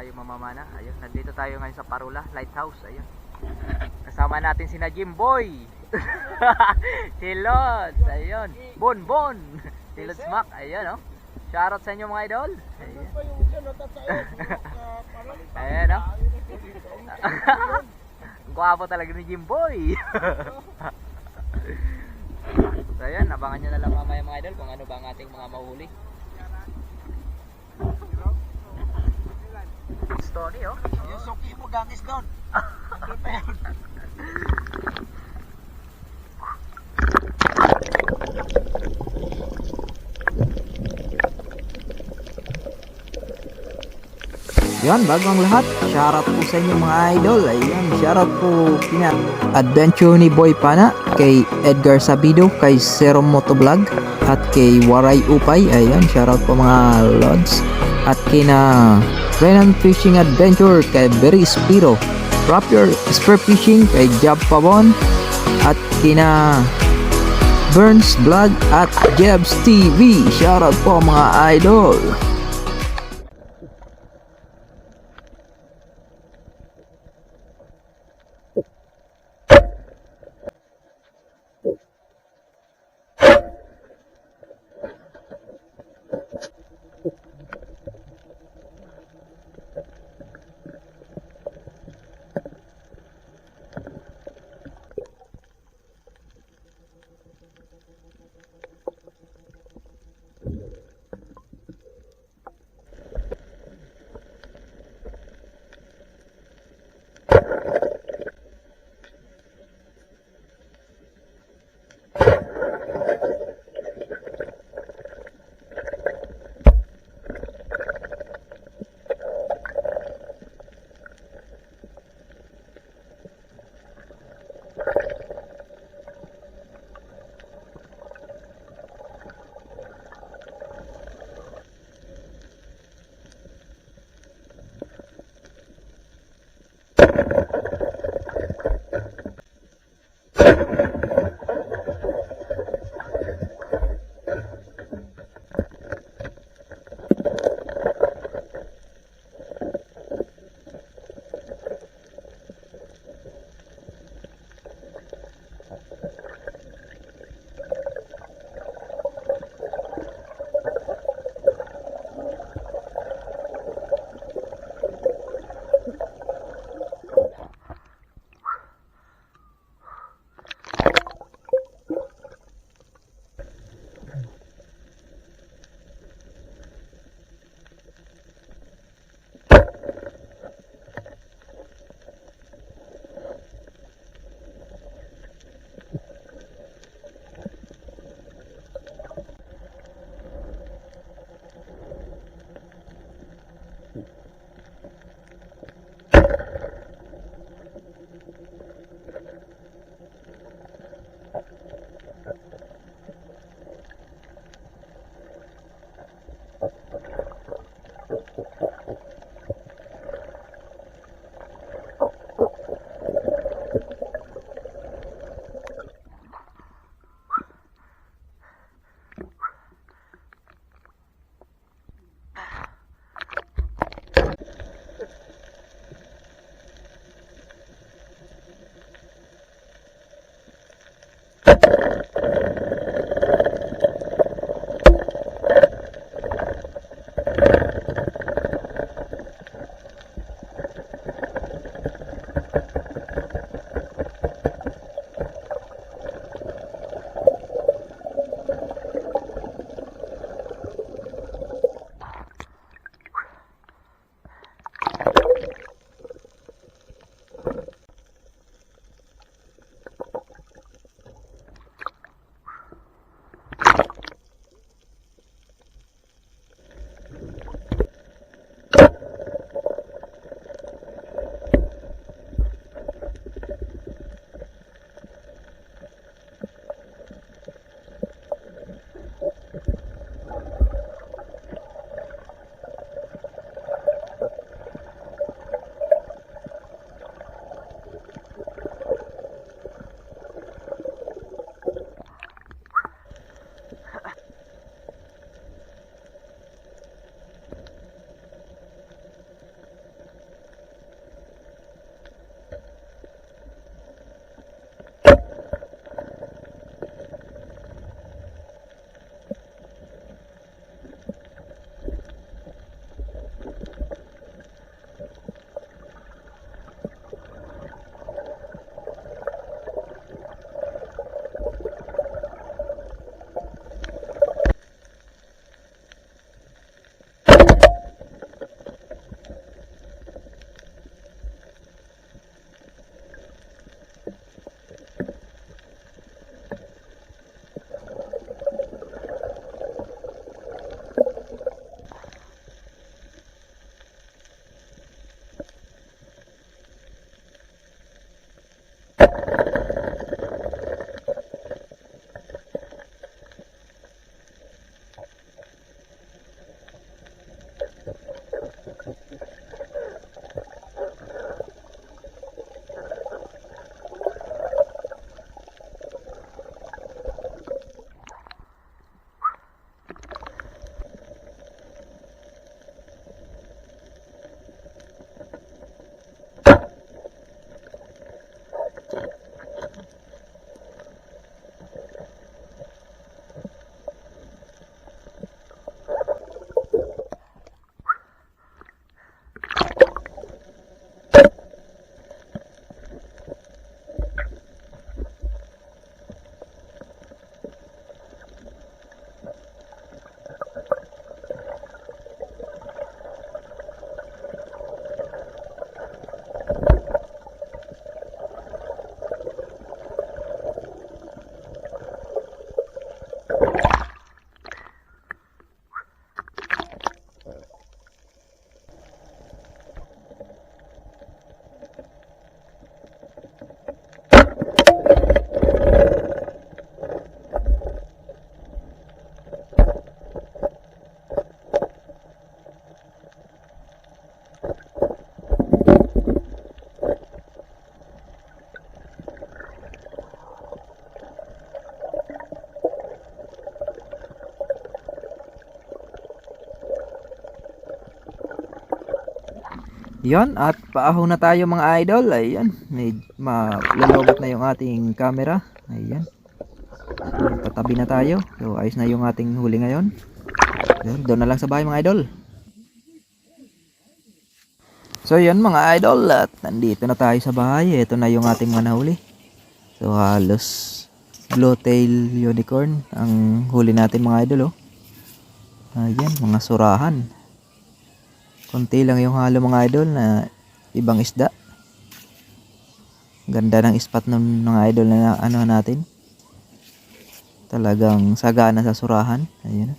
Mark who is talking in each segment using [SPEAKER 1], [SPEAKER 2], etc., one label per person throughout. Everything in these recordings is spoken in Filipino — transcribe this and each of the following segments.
[SPEAKER 1] tayo mamamana. Ayun, nandito tayo ngayon sa Parula Lighthouse. Ayun. Kasama natin si na Jimboy. si Lods. Ayun. Bon Bon. Si Lods Mac. Ayun, oh. Shoutout sa inyo mga idol. Ayun. Oh. Ang Gwapo talaga ni Jimboy. so ayan, abangan nyo na lang mamaya mga idol kung ano ba ang ating mga mahuli. Story oh.
[SPEAKER 2] Yung suki mo gangis doon. Hindi pa yun.
[SPEAKER 3] Yan, bago ang lahat, shoutout po sa inyo mga idol. Ayan, shoutout po kina Adventure ni Boy Pana, kay Edgar Sabido, kay Zero Motovlog, at kay Waray Upay. Ayan, shoutout po mga lods. At kina Renan Fishing Adventure, kay Berry Spiro. Rapier Spear Fishing, kay Jab Pavon. At kina Burns Vlog at Jebs TV. Shoutout po mga idol. Yon, at paaho na tayo mga idol. Ayan, may malalobat na yung ating camera. Ayan. Tatabi na tayo. So, ayos na yung ating huli ngayon. Yun, doon na lang sa bahay mga idol. So, yun mga idol. At nandito na tayo sa bahay. Ito na yung ating mga nahuli. So, halos blue tail unicorn ang huli natin mga idol. Oh. Ayan, mga surahan. Konti lang yung halo mga idol na ibang isda. Ganda ng spot ng mga idol na ano natin. Talagang sagana sa surahan. Ayun.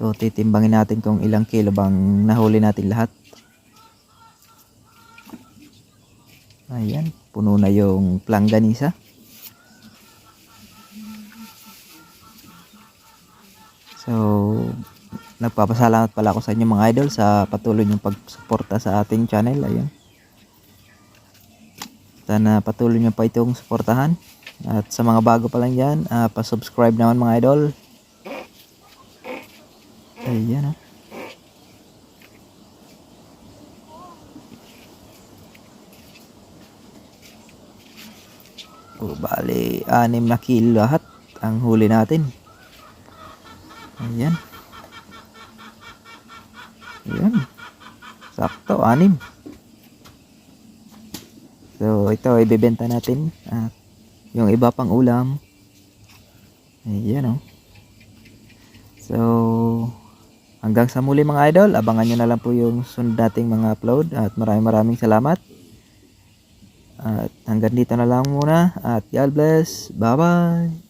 [SPEAKER 3] So, titimbangin natin kung ilang kilo bang nahuli natin lahat. Ayan, puno na yung planganisa. Nagpapasalamat pala ako sa inyo mga idol sa patuloy niyong pagsuporta sa ating channel. Ayun. Sana patuloy niyo pa itong suportahan. At sa mga bago pa lang dyan, ah, pa-subscribe naman mga idol. Ayan ah. O, bali, anim na kilo lahat ang huli natin. Ayan. Sakto, anim. So, ito, ibebenta natin. At yung iba pang ulam. Ayan, oh. So, hanggang sa muli mga idol, abangan nyo na lang po yung sunod nating mga upload. At maraming maraming salamat. At hanggang dito na lang muna. At God bless. Bye-bye.